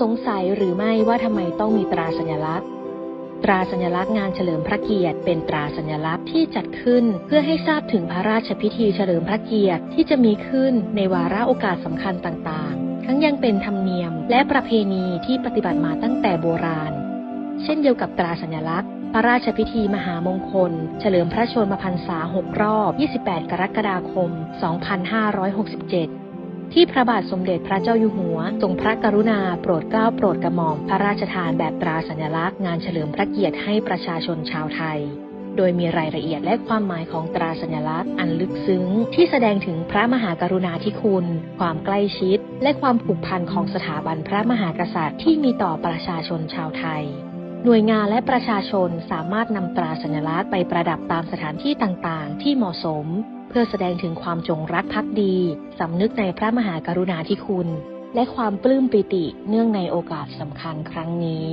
สงสัยหรือไม่ว่าทำไมต้องมีตราสัญลักษณ์ ตราสัญลักษณ์งานเฉลิมพระเกียรติ เป็นตราสัญลักษณ์ที่จัดขึ้น เพื่อให้ทราบถึงพระราชพิธีเฉลิมพระเกียรติที่จะมีขึ้นในวาระโอกาสสำคัญต่างๆ ทั้งยังเป็นธรรมเนียมและประเพณีที่ปฏิบัติมาตั้งแต่โบราณ เช่นเดียวกับตราสัญลักษณ์ พระราชพิธีมหามงคล เฉลิมพระชนมพรรษา 6 รอบ 28 กรกฎาคม 2567 ที่พระบาทสมเด็จพระเจ้าอยู่หัวทรงพระกรุณาโปรดเกล้าโปรดกระหม่อมพระราชทานแบบตราสัญลักษณ์งานเฉลิมพระเกียรติให้ประชาชนชาวไทย โดยมีรายละเอียดและความหมายของตราสัญลักษณ์อันลึกซึ้ง ที่แสดงถึงพระมหากรุณาธิคุณ ความใกล้ชิด และความผูกพันของสถาบันพระมหากษัตริย์ที่มีต่อประชาชนชาวไทย หน่วยงานและประชาชนสามารถนำตราสัญลักษณ์ไปประดับตามสถานที่ต่างๆ ที่เหมาะสม เพื่อแสดงถึงความจงรักภักดีสำนึกในพระมหากรุณาธิคุณ และความปลื้มปิติเนื่องในโอกาสสำคัญครั้งนี้